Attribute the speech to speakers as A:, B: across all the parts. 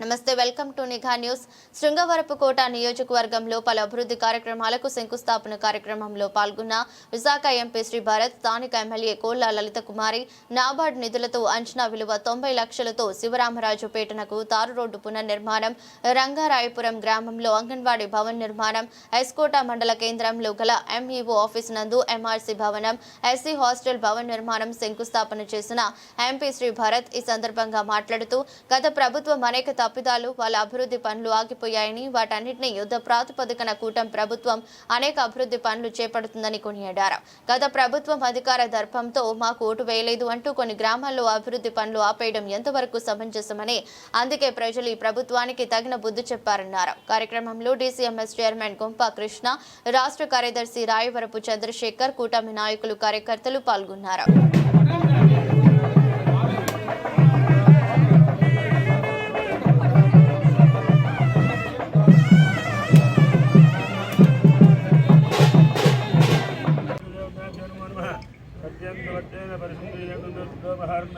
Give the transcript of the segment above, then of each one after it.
A: నమస్తే welcome to Nigha news. Srungavarapukota నియోజకవర్గంలో పలు అభివృద్ధి కార్యక్రమాలకు శంకుస్థాపన కార్యక్రమంలో పాల్గొన్న విశాఖ ఎంపీ శ్రీ భరత్ స్థానిక ఎమ్మెల్యే కోళ్ళ లలిత కుమారి నాబార్డ్ నిధులతో అంచనా విలువ తొంభై లక్షలతో శివరామరాజుపేటనకు తారు రోడ్డు పునర్నిర్మాణం రంగారాయపురం గ్రామంలో అంగన్వాడీ భవన్ నిర్మాణం ఎస్కోట మండల కేంద్రంలో గల ఎంఈఓ ఆఫీస్ నందు ఎంఆర్సీ భవనం ఎస్సీ హాస్టల్ భవన్ నిర్మాణం శంకుస్థాపన చేసిన ఎంపీ శ్రీ భరత్ ఈ సందర్భంగా మాట్లాడుతూ గత ప్రభుత్వం అనేక తప్పిదాలు వాళ్ళ అభివృద్ధి పనులు ఆగిపోయాయని వాటన్నిటిని యుద్ధ ప్రాతిపదికన కూటమి ప్రభుత్వం అనేక అభివృద్ధి పనులు చేపడుతుందని కొనియాడారు. గత ప్రభుత్వం అధికార దర్పంతో మాకు ఓటు వేయలేదు అంటూ కొన్ని గ్రామాల్లో అభివృద్ధి పనులు ఆపేయడం ఎంతవరకు సమంజసమని అందుకే ప్రజలు ఈ ప్రభుత్వానికి తగిన బుద్ధి చెప్పారన్నారు. కార్యక్రమంలో డీసీఎంఎస్ చైర్మన్ గుంపా కృష్ణ రాష్ట్ర కార్యదర్శి రాయవరపు చంద్రశేఖర్ కూటమి నాయకులు కార్యకర్తలు పాల్గొన్నారు.
B: स्वाहाय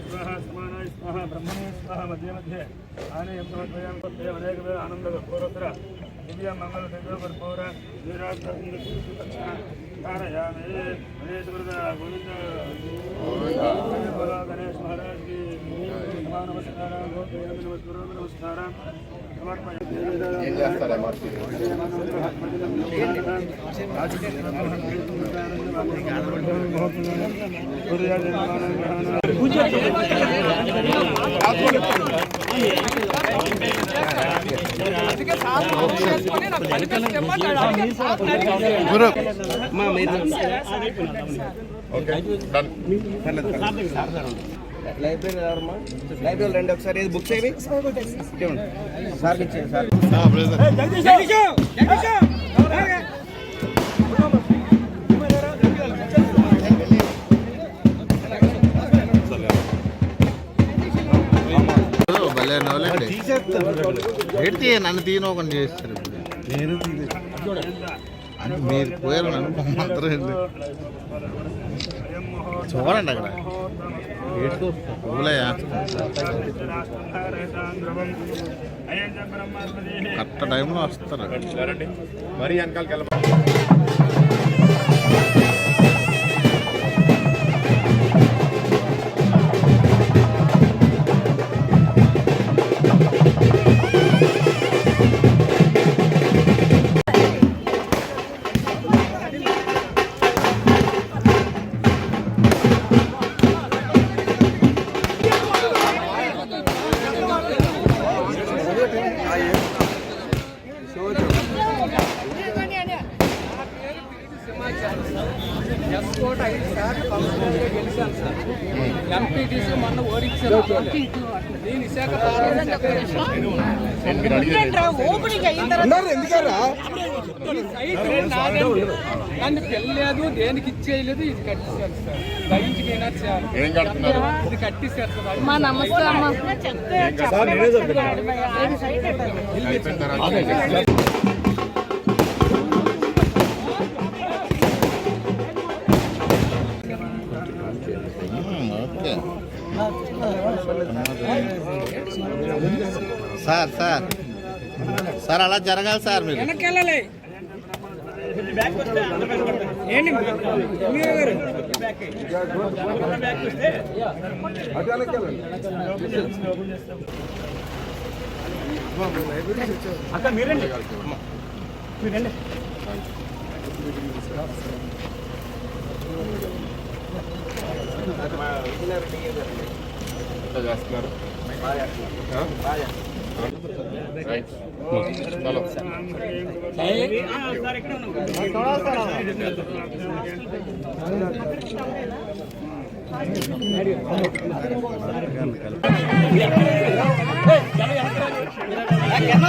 B: स्वाहा समानाय स्वाहा ब्रह्मणे स्वाहा मध्ये मध्ये आनयन्त्रद्वयं तत्ते अनेकवेर आनन्दगर्भोरत्र दिव्यमङ्गलदिव्यगर्भोर वीराजारयामे गणेशवृदा गोविन्द गणेश नमस्कार नमस्कार
C: ఏం చేస్తారు ఎంఆర్సీ గురు ఓకే డన్
D: లైబ్రరీ ఎవరమ్మా లైబ్రరీ రెండు ఒకసారి ఏది బుక్స్ ఏవి? ఇవ్వండి. సార్కి ఇచ్చేయండి సార్.
C: నన్ను చేస్తారు ఇప్పుడు. మీరు పోయారు నన్ను మాత్రం చూడండి అక్కడ. కరెక్ట్ టైంలో వస్తారు
B: మరి వెనకాలకి
E: ఎస్కోట్ ఐదు సార్లు పదకొండులో గెలిచాను సార్ ఎంపీటీసీ మొన్న ఓడించారు నేను విశాఖ నన్ను పెళ్ళలేదు దేనికి ఇచ్చేయలేదు ఇది కట్టించారు సార్ దయించుకైనా సార్ ఇది కట్టిస్తారు సార్
F: మా నమస్తే అమ్మ
C: సార్ సార్. సార్ అలా జరగాలి సార్ మీరు.
E: వెనకెళ్ళలే. ఏంటి? గారు.
C: ఎట్లా చేస్తున్నారు
B: అట్లా చేస్తున్నారు. ఎక్కడ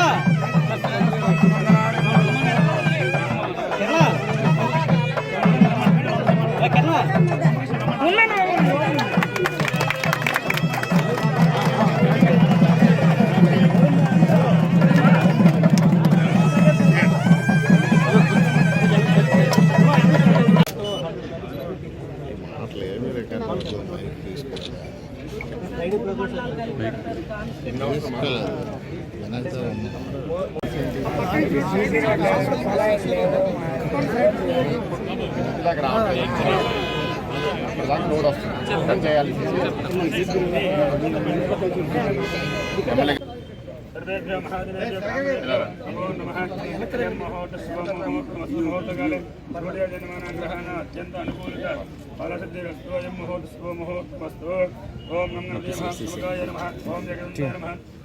B: మహోత్సవాలే సర్వదేవ జన్మనాగ్రహణ అత్యంత అనుకూలిత ఫలసిద్ధిరస్తు మహోత్సవ మహోత్సవస్తు ఓం నమ ఓం జగన్ నమ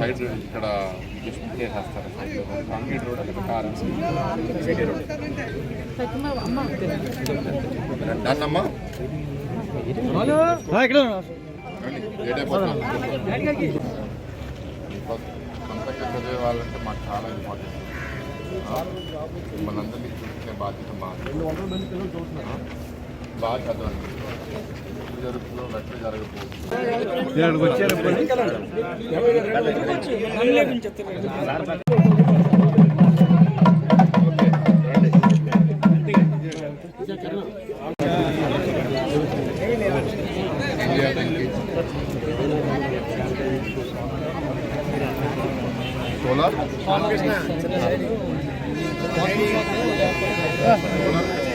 C: సైడ్ ఇక్కడ జస్ట్ చేసేస్తారు సైడ్ కాంక్రీట్ రోడ్ అది కార్ సిటీ రోడ్. దాన్నమ్మా మాకు చాలా ఇంపార్టెంట్. మనందరినీ చూసుకునే బాధ్యత మాది. బాగా చదవండి జరుగుతుందో ఎట్లా జరగకపోతుంది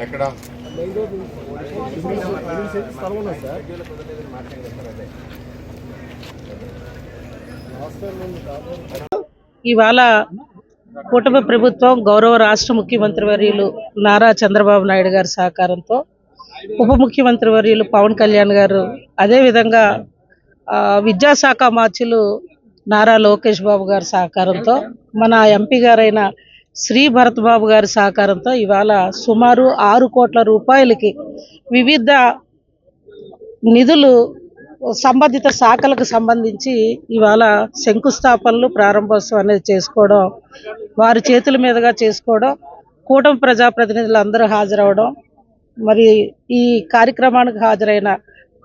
C: ఎక్కడ
F: ఇవాళ కుటుంబ ప్రభుత్వం గౌరవ రాష్ట్ర ముఖ్యమంత్రి వర్యులు నారా చంద్రబాబు నాయుడు గారి సహకారంతో ఉప ముఖ్యమంత్రి వర్యులు పవన్ కళ్యాణ్ గారు అదేవిధంగా విద్యాశాఖ మార్చులు నారా లోకేష్ బాబు గారి సహకారంతో మన ఎంపీ గారైన శ్రీ భరత్ బాబు గారి సహకారంతో ఇవాళ సుమారు ఆరు కోట్ల రూపాయలకి వివిధ నిధులు సంబంధిత శాఖలకు సంబంధించి ఇవాళ శంకుస్థాపనలు ప్రారంభోత్సవం అనేది చేసుకోవడం వారి చేతుల మీదుగా చేసుకోవడం కూటమి ప్రజాప్రతినిధులు అందరూ హాజరవడం మరి ఈ కార్యక్రమానికి హాజరైన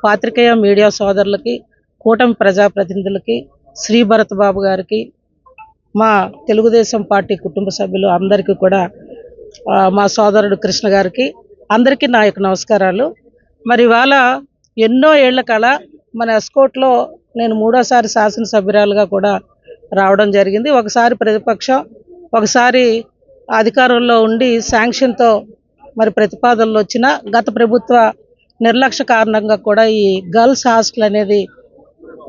F: పాత్రికేయ మీడియా సోదరులకి కూటమి ప్రజాప్రతినిధులకి శ్రీ భరత్ బాబు గారికి మా తెలుగుదేశం పార్టీ కుటుంబ సభ్యులు అందరికీ కూడా మా సోదరుడు కృష్ణ గారికి అందరికీ నా యొక్క నమస్కారాలు. మరి ఇవాళ ఎన్నో ఏళ్ళ కళ మన ఎస్కోట్లో నేను మూడోసారి శాసనసభ్యురాలుగా కూడా రావడం జరిగింది. ఒకసారి ప్రతిపక్షం ఒకసారి అధికారంలో ఉండి శాంక్షన్తో మరి ప్రతిపాదనలు వచ్చిన గత ప్రభుత్వ నిర్లక్ష్య కారణంగా కూడా ఈ గర్ల్స్ హాస్టల్ అనేది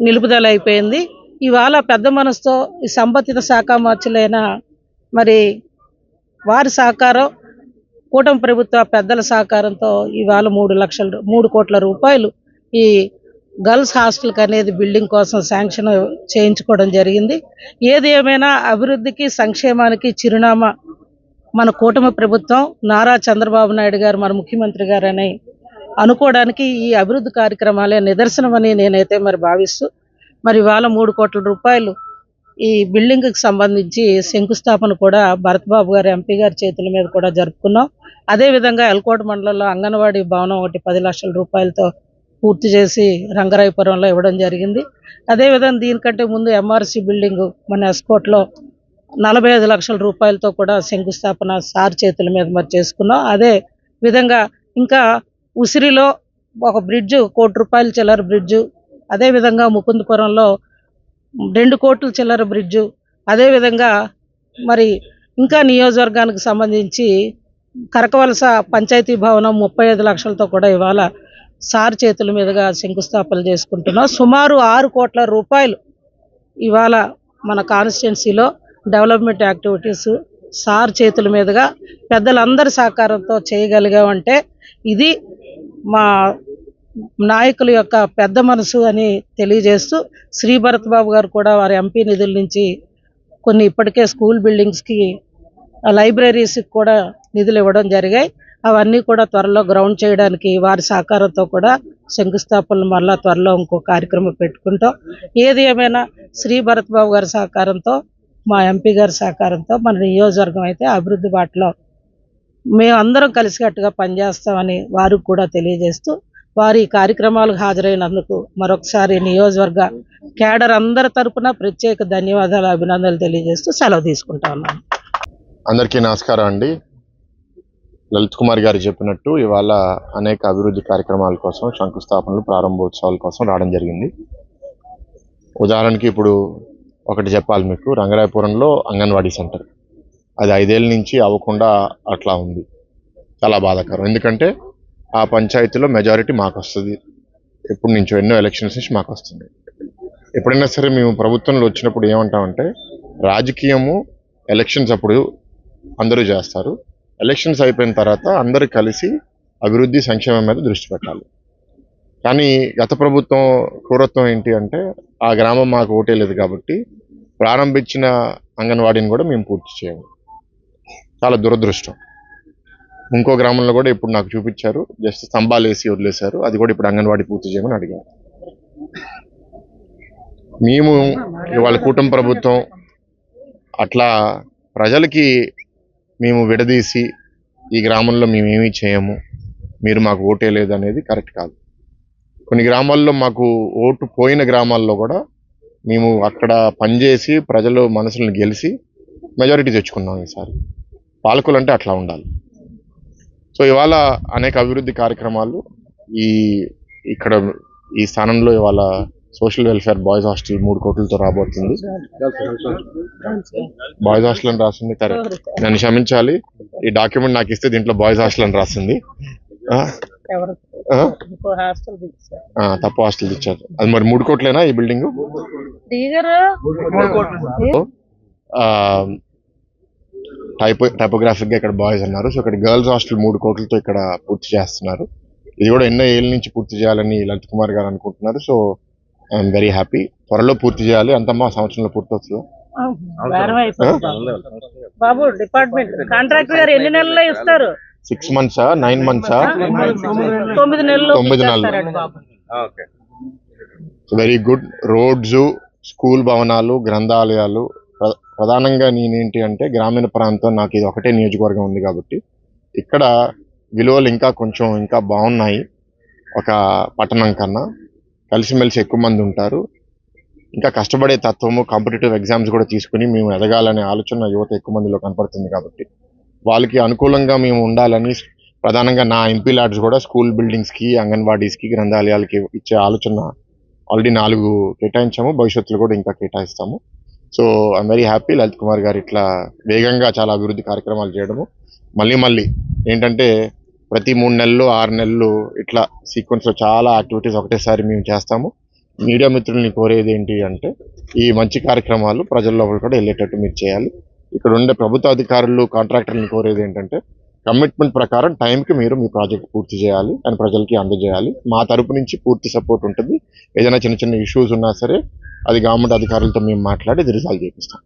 F: నిలుపుదల అయిపోయింది ఇవాళ పెద్ద మనసుతో ఈ సంబంధిత శాఖ మార్చులైన మరి వారి సహకారం కూటమి ప్రభుత్వ పెద్దల సహకారంతో ఇవాళ మూడు లక్షల మూడు కోట్ల రూపాయలు ఈ గర్ల్స్ హాస్టల్కి అనేది బిల్డింగ్ కోసం శాంక్షన్ చేయించుకోవడం జరిగింది. ఏది ఏమైనా అభివృద్ధికి సంక్షేమానికి చిరునామా మన కూటమి ప్రభుత్వం నారా చంద్రబాబు నాయుడు గారు మన ముఖ్యమంత్రి గారని అనుకోవడానికి ఈ అభివృద్ధి కార్యక్రమాలే నిదర్శనమని నేనైతే మరి భావిస్తూ మరి ఇవాళ మూడు కోట్ల రూపాయలు ఈ బిల్డింగ్కి సంబంధించి శంకుస్థాపన కూడా భరత్బాబు గారి ఎంపీ గారి చేతుల మీద కూడా జరుపుకున్నాం. అదేవిధంగా ఎల్కోట మండలంలో అంగన్వాడీ భవనం ఒకటి పది లక్షల రూపాయలతో పూర్తి చేసి రంగరాయపురంలో ఇవ్వడం జరిగింది. అదేవిధంగా దీనికంటే ముందు ఎంఆర్సి బిల్డింగ్ మన ఎస్కోట్లో నలభై ఐదు లక్షల రూపాయలతో కూడా శంకుస్థాపన సార్ చేతుల మీద మరి చేసుకున్నాం. అదే విధంగా ఇంకా ఉసిరిలో ఒక బ్రిడ్జ్ కోటి రూపాయల చిల్లర బ్రిడ్జు అదేవిధంగా ముకుందపురంలో రెండు కోట్ల చిల్లర బ్రిడ్జు అదేవిధంగా మరి ఇంకా నియోజకవర్గానికి సంబంధించి కరకవలస పంచాయతీ భవనం ముప్పై ఐదు లక్షలతో కూడా ఇవాళ సార్ చేతుల మీదుగా శంకుస్థాపన చేసుకుంటున్నాం. సుమారు ఆరు కోట్ల రూపాయలు ఇవాళ మన కాన్స్టిట్యున్సీలో డెవలప్మెంట్ యాక్టివిటీస్ సార్ చేతుల మీదుగా పెద్దలందరి సహకారంతో చేయగలిగామంటే ఇది మా నాయకుల యొక్క పెద్ద మనసు అని తెలియజేస్తూ శ్రీ భరత్ బాబు గారు కూడా వారి ఎంపీ నిధుల నుంచి కొన్ని ఇప్పటికే స్కూల్ బిల్డింగ్స్కి లైబ్రరీస్కి కూడా నిధులు ఇవ్వడం జరిగాయి. అవన్నీ కూడా త్వరలో గ్రౌండ్ చేయడానికి వారి సహకారంతో కూడా శంకుస్థాపనలు మళ్ళా త్వరలో ఇంకో కార్యక్రమం పెట్టుకుంటాం. ఏది ఏమైనా శ్రీ భరత్ బాబు గారి సహకారంతో మా ఎంపీ గారి సహకారంతో మన నియోజకవర్గం అయితే అభివృద్ధి బాటలో మేము అందరం కలిసికట్టుగా పనిచేస్తామని వారికి కూడా తెలియజేస్తూ వారి ఈ కార్యక్రమాలకు హాజరైనందుకు మరొకసారి నియోజకవర్గ కేడర్ అందరి తరపున ప్రత్యేక ధన్యవాదాలు అభినందనలు తెలియజేస్తూ సెలవు తీసుకుంటా ఉన్నాను.
G: అందరికీ నమస్కారం అండి. లలిత్ కుమార్ గారు చెప్పినట్టు ఇవాళ అనేక అభివృద్ధి కార్యక్రమాల కోసం శంకుస్థాపనలు ప్రారంభోత్సవాల కోసం రావడం జరిగింది. ఉదాహరణకి ఇప్పుడు ఒకటి చెప్పాలి మీకు. రంగరాయపురంలో అంగన్వాడీ సెంటర్. అది ఐదేళ్ళ నుంచి అవ్వకుండా అట్లా ఉంది. చాలా బాధాకరం. ఎందుకంటే ఆ పంచాయతీలో మెజారిటీ మాకు వస్తుంది ఎప్పటి నుంచో ఎన్నో ఎలక్షన్స్ నుంచి మాకు వస్తుంది ఎప్పుడైనా సరే మేము ప్రభుత్వంలో వచ్చినప్పుడు ఏమంటామంటే రాజకీయము ఎలక్షన్స్ అప్పుడు అందరూ చేస్తారు. ఎలక్షన్స్ అయిపోయిన తర్వాత అందరూ కలిసి అభివృద్ధి సంక్షేమం మీద దృష్టి పెట్టాలి. కానీ గత ప్రభుత్వం క్రూరత్వం ఏంటి అంటే ఆ గ్రామం మాకు ఓటే లేదు కాబట్టి ప్రారంభించిన అంగన్వాడీని కూడా మేము పూర్తి చేయము. చాలా దురదృష్టం. ఇంకో గ్రామంలో కూడా ఇప్పుడు నాకు చూపించారు. జస్ట్ స్తంభాలు వేసి వదిలేశారు. అది కూడా ఇప్పుడు అంగన్వాడీ పూర్తి చేయమని అడిగారు మేము ఇవాళ కూటమి ప్రభుత్వం అట్లా ప్రజలకి మేము విడదీసి ఈ గ్రామంలో మేము చేయము. మీరు మాకు ఓటే లేదు అనేది కరెక్ట్ కాదు. కొన్ని గ్రామాల్లో మాకు ఓటు పోయిన గ్రామాల్లో కూడా మేము అక్కడ పనిచేసి ప్రజలు మనసులను గెలిచి మెజారిటీ తెచ్చుకున్నాం ఈసారి. పాలకులు అంటే అట్లా ఉండాలి. సో ఇవాళ అనేక అభివృద్ధి కార్యక్రమాలు ఈ ఇక్కడ ఈ స్థానంలో ఇవాళ సోషల్ వెల్ఫేర్ బాయ్స్ హాస్టల్ మూడు కోట్లతో రాబోతుంది. బాయ్స్ హాస్టల్ అని రాసింది కరెక్ట్ నన్ను క్షమించాలి. ఈ డాక్యుమెంట్ నాకు ఇస్తే దీంట్లో బాయ్స్ హాస్టల్ అని రాసింది. తప్పు హాస్టల్ ఇచ్చారు అది మరి మూడు కోట్లేనా ఈ బిల్డింగ్? టైపో టైపోగ్రాఫిక్గా ఇక్కడ బాయ్స్ అన్నారు సో ఇక్కడ గర్ల్స్ హాస్టల్ మూడు కోట్లతో ఇక్కడ పూర్తి చేస్తున్నారు. ఇది కూడా ఎన్నో ఏళ్ళ నుంచి పూర్తి చేయాలని లలిత్ కుమార్ గారు అనుకుంటున్నారు. So I'm very happy. త్వరలో పూర్తి చేయాలి. అంతమ్మా సంవత్సరంలో పూర్తి అవుతుందా
F: బేరం అయిపోతుంది. బాబు డిపార్ట్మెంట్ కాంట్రాక్టర్ గారు ఎన్ని నెలల్లో ఇస్తారు?
G: సిక్స్ మంత్సా? నైన్ మంత్సా?
F: తొమ్మిది నెలలు
G: తొమ్మిది నెలలు. వెరీ గుడ్ రోడ్స్ స్కూల్ భవనాలు గ్రంథాలయాలు ప్రధానంగా నేనేంటి అంటే గ్రామీణ ప్రాంతం నాకు ఇది ఒకటే నియోజకవర్గం ఉంది కాబట్టి ఇక్కడ విలువలు ఇంకా కొంచెం ఇంకా బాగున్నాయి. ఒక పట్టణం కన్నా కలిసిమెలిసి ఎక్కువ మంది ఉంటారు. ఇంకా కష్టపడే తత్వము కాంపిటేటివ్ ఎగ్జామ్స్ కూడా తీసుకుని మేము ఎదగాలనే ఆలోచన యువత ఎక్కువ మందిలో కనపడుతుంది కాబట్టి వాళ్ళకి అనుకూలంగా మేము ఉండాలని ప్రధానంగా నా ఎంపీ లాడ్స్ కూడా స్కూల్ బిల్డింగ్స్కి అంగన్వాడీస్కి గ్రంథాలయాలకి ఇచ్చే ఆలోచన ఆల్రెడీ నాలుగు కేటాయించాము. భవిష్యత్తులో కూడా ఇంకా కేటాయిస్తాము. So I'm very happy Lalit Kumar garu ఇట్లా వేగంగా చాలా అభివృద్ధి కార్యక్రమాలు చేయడము. మళ్ళీ మళ్ళీ ఏంటంటే ప్రతి మూడు నెలలు ఆరు నెలలు ఇట్లా సీక్వెన్స్లో చాలా యాక్టివిటీస్ ఒకటేసారి మేము చేస్తాము. మీడియా మిత్రుల్ని కోరేది ఏంటి అంటే ఈ మంచి కార్యక్రమాలు ప్రజల లోపల కూడా వెళ్ళేటట్టు మీరు చేయాలి. ఇక్కడ ఉండే ప్రభుత్వ అధికారులు కాంట్రాక్టర్ని కోరేది ఏంటంటే కమిట్మెంట్ ప్రకారం టైంకి మీరు మీ ప్రాజెక్ట్ పూర్తి చేయాలి అని ప్రజలకి అందజేయాలి. మా తరపు నుంచి పూర్తి సపోర్ట్ ఉంటుంది. ఏదైనా చిన్న చిన్న ఇష్యూస్ ఉన్నా సరే అది గవర్నమెంట్ అధికారులతో మేము మాట్లాడి ఇది రిజాల్వ్ చేపిస్తాం.